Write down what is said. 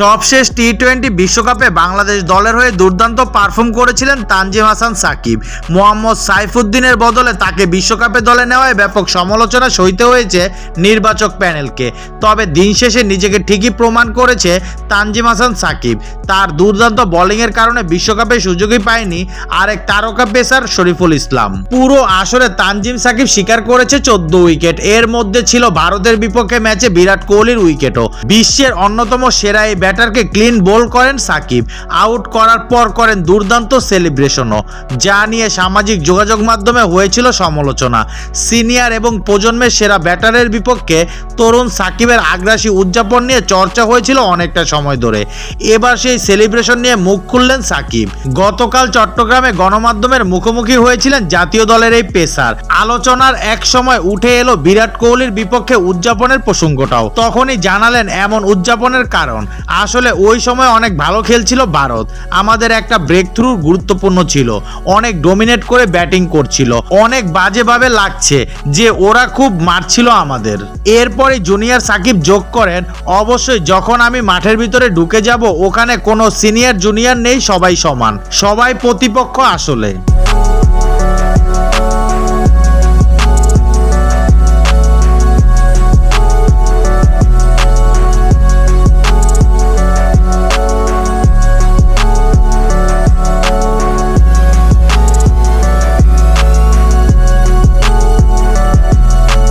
সবশেষ T twenty বিশ্বকাপে বাংলাদেশ দলের হয়ে দুর্দান্ত পারফর্ম করেছিলেন তানজিম হাসান সাকিব। মোহাম্মদ সাইফুদ্দিনের বদলে তাকে বিশ্বকাপে দলে নেওয়ায় ব্যাপক সমালোচনা সইতে হয়েছে নির্বাচক প্যানেলকে। তবে দিন শেষে নিজেকে ঠিকই প্রমাণ করেছে তানজিম হাসান সাকিব। তার দুর্দান্ত বোলিংয়ের কারণে বিশ্বকাপে সুযোগই পায়নি আরেক তারকা পেসার শরীফুল ইসলাম। পুরো আসরে তানজিম সাকিব স্বীকার করেছে চোদ্দ উইকেট। এর মধ্যে ছিল ভারতের বিপক্ষে ম্যাচে বিরাট কোহলির উইকেটও। বিশ্বের অন্যতম সেরা এই ব্যাটারকে ক্লিন বোল করেন সাকিব, আউট করার পর করেন দুর্দান্ত সেলিব্রেশনও। যা নিয়ে সামাজিক যোগাযোগ মাধ্যমে হয়েছিল সমালোচনা। সিনিয়র এবং প্রজন্মের সেরা ব্যাটারের বিপক্ষে তরুণ সাকিবের আগ্রাসী উদযাপন নিয়ে চর্চা হয়েছিল অনেকটা সময় ধরে। এবার সেই সেলিব্রেশন নিয়ে মুখ খুললেন সাকিব। গতকাল চট্টগ্রামে গণমাধ্যমের মুখোমুখি হয়েছিলেন জাতীয় দলের এই পেসার। আলোচনার এক সময় উঠে এলো বিরাট কোহলির বিপক্ষে উদযাপনের প্রসঙ্গটাও। তখনই জানালেন এমন উদযাপনের কারণ। আসলে ওই সময় অনেক ভালো খেলছিল ভারত। আমাদের একটা ব্রেক থ্রু গুরুত্বপূর্ণ ছিল। অনেক ডোমিনেট করে ব্যাটিং করছিল। অনেক বাজেভাবে লাগছে যে ওরা খুব মারছিল আমাদের। এরপরে জুনিয়র সাকিব যোগ করেন। অবশ্যই যখন আমি মাঠের ভিতরে ঢুকে যাব, ওখানে কোনো সিনিয়র জুনিয়র নেই, সবাই সমান। সবাই প্রতিপক্ষ আসলে।